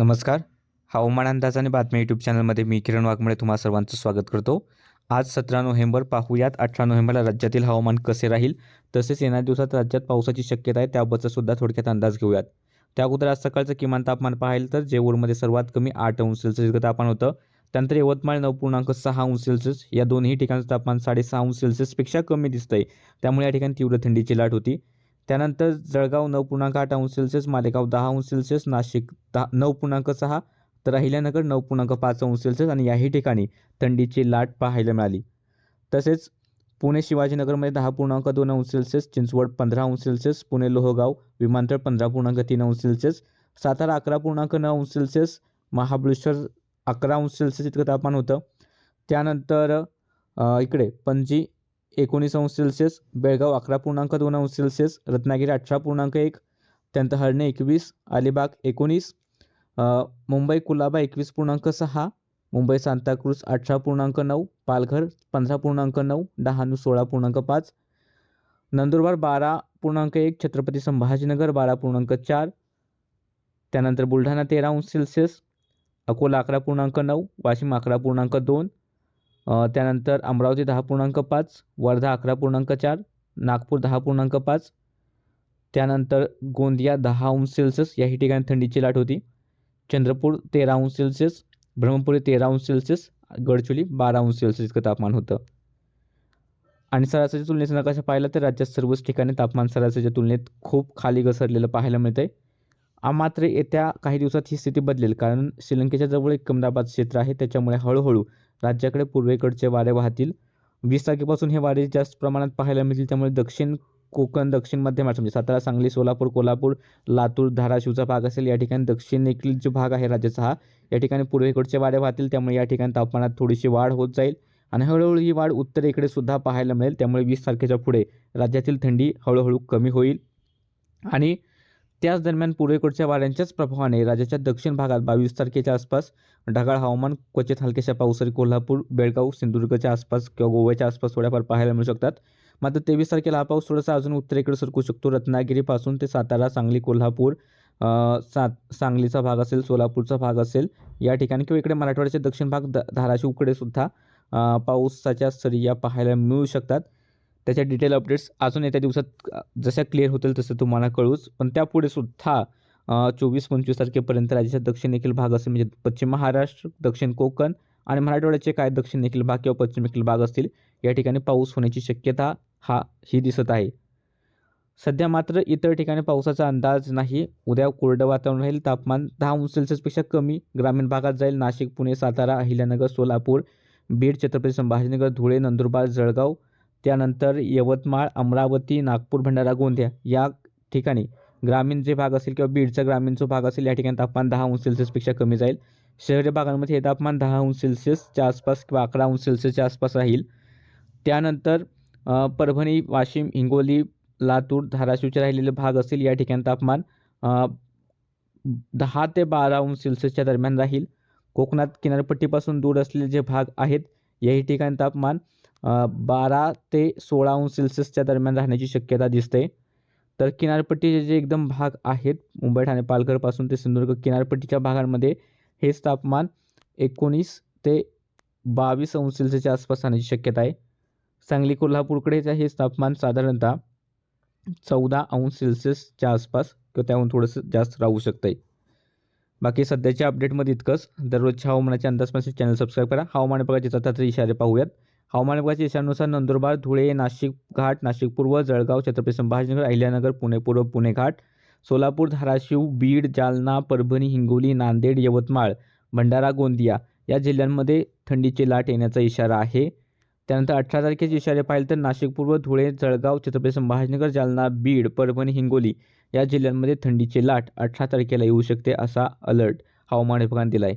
नमस्कार. हवामान अंदाज आणि बातम्या यूट्यूब चॅनलमध्ये मी किरण वाघमळे तुम्हा सर्वांचं स्वागत करतो. आज सतरा नोव्हेंबर पाहूयात अठरा नोव्हेंबरला राज्यातील हवामान कसे राहील? तसेच येणाऱ्या दिवसात राज्यात पावसाची शक्यता आहे त्याबद्दल सुद्धा थोडक्यात अंदाज घेऊयात. त्या अगोदर आज सकाळचं किमान तापमान पाहिलं तर जेऊरमध्ये सर्वात कमी आठ अंश सेल्सिअस इतकं तापमान होतं. त्यानंतर यवतमाळ नऊ पूर्णांक सहा अंश सेल्सिअस या दोन्ही ठिकाणचं तापमान साडेसहा अंश सेल्सिअसपेक्षा कमी दिसतंय. त्यामुळे या ठिकाणी तीव्र थंडीची लाट होती. त्यानंतर जळगाव नऊ पूर्णांक आठ अंश सेल्सिअस मालेगाव दहा अंश सेल्सिअस नाशिक दहा नऊ पूर्णांक सहा तर अहिल्यानगर नऊ पूर्णांक पाच अंश सेल्सिअस आणि याही ठिकाणी थंडीची लाट पाहायला मिळाली. तसेच पुणे शिवाजीनगरमध्ये दहा पूर्णांक दोन अंश सेल्सिअस चिंचवड पंधरा अंश सेल्सिअस पुणे लोहगाव विमानतळ पंधरा पूर्णांक तीन अंश सेल्सिअस सातारा अकरा पूर्णांक नऊ अंश सेल्सिअस महाबळेश्वर अकरा अंश सेल्सिअस इतकं तापमान होतं. त्यानंतर इकडे पणजी एकोणीस अंश सेल्सिअस बेळगाव अकरा पूर्णांक दोन अंश सेल्सिअस रत्नागिरी अठरा पूर्णांक एक त्यानंतर हरणे एकवीस अलिबाग एकोणीस मुंबई कुलाबा एकवीस पूर्णांक सहा मुंबई सांताक्रूज अठरा पूर्णांक नऊ पालघर पंधरा पूर्णांक नऊ डहाणू सोळा पूर्णांक पाच नंदुरबार बारा पूर्णांक एक छत्रपती संभाजीनगर बारा पूर्णांक चार त्यानंतर बुलढाणा तेरा अंश सेल्सिअस अकोला अकरा पूर्णांक नऊ वाशिम अकरा पूर्णांक दोन त्यानंतर अमरावती दहा पूर्णांक पाच वर्धा अकरा पूर्णांक चार नागपूर दहा पूर्णांक पाच त्यानंतर गोंदिया दहा अंश सेल्सिअस याही ठिकाणी थंडीची लाट होती. चंद्रपूर तेरा अंश सेल्सिअस ब्रह्मपुरी तेरा अंश सेल्सिअस गडचिरोली बारा अंश सेल्सिअस इतकं तापमान होतं. आणि सरासरीच्या तुलनेचा नकाशा पाहिला तर राज्यात सर्वच ठिकाणी तापमान सरासरीच्या तुलनेत खूप खाली घसरलेलं पाहायला मिळतंय. आहे मात्र येत्या काही दिवसात ही स्थिती बदलेल कारण श्रीलंकेच्या जवळ एक कमदाबाद क्षेत्र आहे त्याच्यामुळे हळूहळू राज्याकडे पूर्वेकडचे वारे वाहतील. वीस तारखेपासून हे वारे जास्त प्रमाणात पाहायला मिळतील. त्यामुळे दक्षिण कोकण दक्षिण मध्य महाराष्ट्र म्हणजे सातारा सांगली सोलापूर कोल्हापूर लातूर धाराशिवचा भाग असेल या ठिकाणी दक्षिणेकडील जो भाग आहे राज्याचा हा या ठिकाणी पूर्वेकडचे वारे वाहतील. त्यामुळे या ठिकाणी तापमानात थोडीशी वाढ होत जाईल. आणि हळूहळू ही वाढ उत्तरेकडे सुद्धा पाहायला मिळेल. त्यामुळे वीस तारखेच्या पुढे राज्यातील थंडी हळूहळू कमी होईल. आणि त्याच दरम्यान पूर्वेकडच्या वाऱ्यांच्याच प्रभावाने राज्याच्या दक्षिण भागात बावीस तारखेच्या आसपास ढगाळ हवामान क्वचित हलक्याशा पावसाळी कोल्हापूर बेळगाव सिंधुदुर्गच्या आसपास किंवा गोव्याच्या आसपास थोड्याफार पाहायला मिळू शकतात. मात्र तेवीस तारखेला हा पाऊस थोडासा अजून उत्तरेकडे सरकू शकतो. रत्नागिरीपासून ते सातारा सांगली कोल्हापूर सात सांगलीचा भाग असेल सोलापूरचा भाग असेल या ठिकाणी किंवा इकडे मराठवाड्याचे दक्षिण भाग द धाराशिवकडे सुद्धा पावसाच्या सरी या पाहायला मिळू शकतात. त्याच्या डिटेल अपडेट्स अजून येत्या दिवसात जशा क्लिअर होतील तसं तुम्हाला कळूच. पण त्यापुढे सुद्धा चोवीस पंचवीस तारखेपर्यंत राज्याचा दक्षिणेकडील भाग असेल म्हणजे पश्चिम महाराष्ट्र दक्षिण कोकण आणि मराठवाड्याचे काय दक्षिणेकडील भाग किंवा पश्चिमेखील भाग असतील या ठिकाणी पाऊस होण्याची शक्यता हा ही दिसत आहे. सध्या मात्र इतर ठिकाणी पावसाचा अंदाज नाही. उद्या कोरडं वातावरण राहील तापमान दहा अंश सेल्सिअसपेक्षा कमी. ग्रामीण भागात जाईल नाशिक पुणे सातारा अहिल्यानगर सोलापूर बीड छत्रपती संभाजीनगर धुळे नंदुरबार जळगाव त्यानंतर यवतमाळ अमरावती नागपूर भंडारा गोंदिया या ठिकाणी ग्रामीण जे भाग असेल किंवा बीडचा ग्रामीण जो भाग असेल या ठिकाणी तापमान दहा अंश सेल्सिअसपेक्षा कमी जाईल. शहरी भागांमध्ये हे तापमान दहा अंश सेल्सिअसच्या आसपास किंवा अकरा अंश सेल्सिअसच्या आसपास राहील. त्यानंतर परभणी वाशिम हिंगोली लातूर धाराशिवचे राहिलेले भाग असतील या ठिकाणी तापमान दहा ते बारा अंश सेल्सिअसच्या दरम्यान राहील. कोकणात किनारपट्टीपासून दूर असलेले जे भाग आहेत याही ठिकाणी तापमान बारा ते सोळा अंश सेल्सिअसच्या दरम्यान राहण्याची शक्यता दिसते. तर किनारपट्टीचे जे एकदम भाग आहेत मुंबई ठाणे पालघरपासून ते सिंधुदुर्ग किनारपट्टीच्या भागांमध्ये हेच तापमान एकोणीस ते बावीस अंश सेल्सिअसच्या आसपास राहण्याची शक्यता आहे. सांगली कोल्हापूरकडेच हेच तापमान साधारणतः चौदा अंश सेल्सिअसच्या आसपास किंवा त्याहून थोडंसं जास्त राहू शकतं आहे बाकी सध्याच्या अपडेटमध्ये इतकंच. दररोजच्या हवामानाच्या अंदाजपासून चॅनल सबस्क्राईब करा. हवामान विभागाचे सतत इशारे पाहूयात. हवामान विभागाच्या इशानुसार नंदुरबार धुळे नाशिक घाट नाशिक पूर्व जळगाव छत्रपती संभाजीनगर अहिल्यानगर पुणे पूर्व पुणे घाट सोलापूर धाराशिव बीड जालना परभणी हिंगोली नांदेड यवतमाळ भंडारा गोंदिया या जिल्ह्यांमध्ये थंडीची लाट येण्याचा इशारा आहे. त्यानंतर अठरा तारखेचे इशारे पाहिले तर नाशिक पूर्व धुळे जळगाव छत्रपती संभाजीनगर जालना बीड परभणी हिंगोली या जिल्ह्यांमध्ये थंडीची लाट अठरा तारखेला येऊ शकते असा अलर्ट हवामान विभागाने दिला आहे